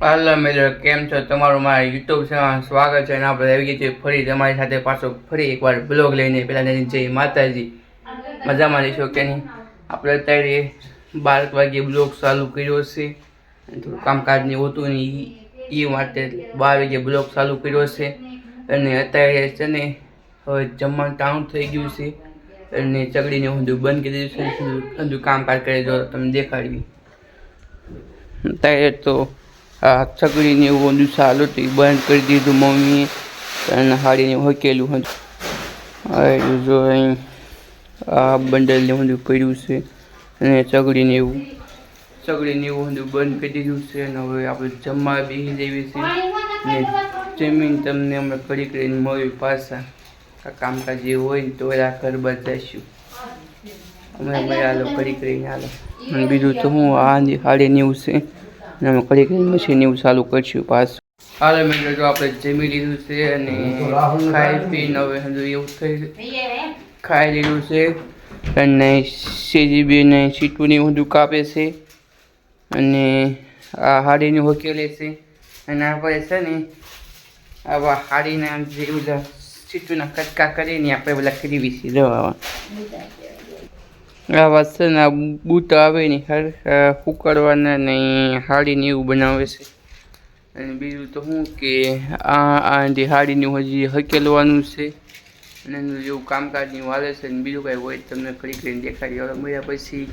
હાલો મિત્રો, કેમ છો? તમારું મારા યુટ્યુબ ચેનલમાં સ્વાગત છે અને આપણે આવી ગયા છીએ ફરી તમારી સાથે પાછો ફરી એકવાર બ્લોગ લઈને. પેલા જય માતાજી. મજામાં રહીશું કે નહીં? આપણે અત્યારે બાર વાગે બ્લોગ ચાલુ કર્યો છે. થોડું કામકાજની હોતું ને એ માટે બાર વાગે બ્લોગ ચાલુ કર્યો છે. અને અત્યારે છે ને હવે જમવાનું ટાઉન થઈ ગયું છે. અને ચગડીને હું બંધ કરી દીધું છે હજુ કામકાજ કરી દો, તમને દેખાડવી. અત્યારે તો આ છકડીને એવું બધું સારું હતું એ બંધ કરી દીધું મમ્મીએ. અને હાડીને હકેલું હતું. આ જો અહીં આ બંડલને બધું કર્યું છે. અને ચગડીને એવું ચગડીને એવું બધું બંધ કરી દીધું છે. અને હવે આપણે જમવા બેસી જઈએ છીએ. ને જમીન તમને અમે કરી કરીને મળ્યું પાછા. આ કામકાજ જે હોય ને તો આ ઘર બધાશું અમે અમે હાલો કરી કરીને હાલો. અને બીજું તો હું, આ હાડીને એવું છે. અને અમે કરી કરીને મશીન એવું ચાલુ કરશું પાછું. હાલો મિત્રો જો આપણે જમી લીધું છે અને ખાઈ પીને હવે હજુ એવું થઈ ખાઈ લીધું છે અને સીજીબી ને સીટુની બધું કાપે છે. અને આ હાડીને હોકેલે છે. અને આપણે છે ને આવા હાડીના જે બધા સીટુના કટકા કરીને આપણે બધા ખરીદી છીએ આવા આ વાત છે ને બૂટ આવે ને ઉકળવાના ને હાડીને એવું બનાવે છે. અને બીજું તો શું કે આ આ જે હાડીનું હજી હકેલવાનું છે. અને એનું જેવું કામકાજની વાલે છે ને બીજું કાંઈ હોય તમને ખરી કરીને દેખાડી હવે મળ્યા પછી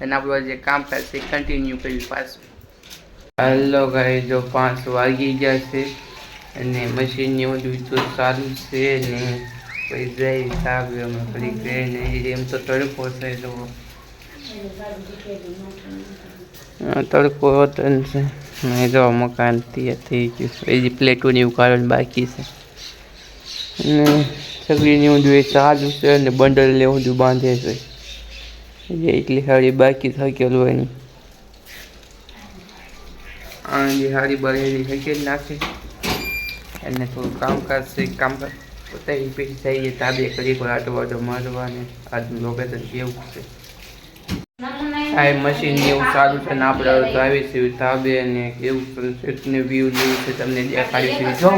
અને આપણું જે કામકાજ છે કન્ટિન્યુ કર્યું પાછું. હાલો ગાય જો પાંચ વાગી ગયા છે અને મશીનની બધું તો ચાલુ છે ને. પછી જઈ સાહેબ અમે ફરી કરીને એમ તો તડકો છે તો. તડકો હતો છે. મેં જો મકાન થઈ ગયું એ જે પ્લેટોને એવું કારણ બાકી છે. અને સગડીને બધું એ ચાલુ છે અને બંડલ ને બધું બાંધે છે. એ એટલી સારી બાકી થકેલું હોય એની આ જે હારી બરેલી હકેલ નાખે. એને થોડું કામકાજ છે, કામકાજ. પોતાની રિપીટ થઈ જાય તાબે કરી કોઈ આટો વાટો મારવા ને આજનું લોકેશન કેવું છે? આ મશીન એવું સારું છે ને આપણે હવે તો આવી છે તાબે ને એવું સનસેટ ને વ્યૂ જેવું છે, તમને દેખાડી છે. જો!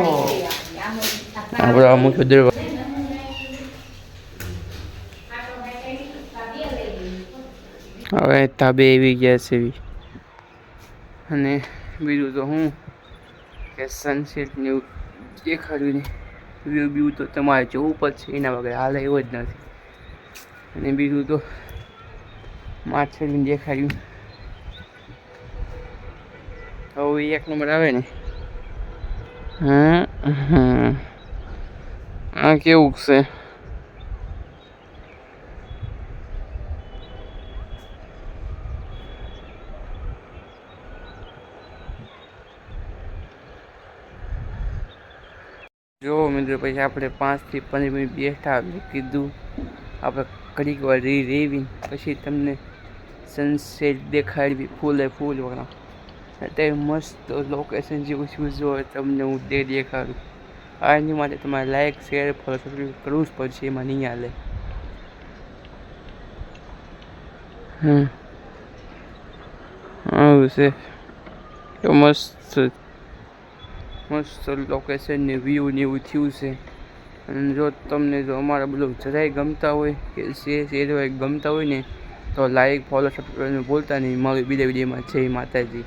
આપણે આ મુખ્ય દરવાજો હવે તાબે આવી ગયા છે એવી. અને બીજું તો હું કે સનસેટ ને એવું દેખાડ્યું ને વ્યૂ વ્યૂ તો તમારે જોવું પડશે, એના વગર હાલ એવો જ નથી. અને બીજું તો માછલીને દેખાયું હવે એક નંબર આવે ને. હા હા આ કેવું છે? જો મિત્રો, પછી આપણે પાંચથી પંદર મિનિટ બેઠા કીધું, આપણે ઘડીક વાર રી રેવી પછી તમને સનસેટ દેખાડવી, ફૂલે ફૂલ વાળા. અત્યારે મસ્ત લોકેશન જેવું શું જો તમને હું તે દેખાડું. આની માટે તમારે લાઈક શેર ફોલો સબસ્ક્રાઈબ કરવું જ પડશે, એમાં નહીં હાલે. હમ. આવું છે. તો મસ્ત મસ્ત લોકેશન ને વ્યૂ ને એવું થયું છે. અને જો તમને જો અમારા બધું જરાય ગમતા હોય કે શેર શેર હોય ગમતા હોય ને, તો લાઈક ફોલો સબસ્ક્રાઈબ ભૂલતા નહીં. મારી બીજા વિડીયોમાં જય માતાજી.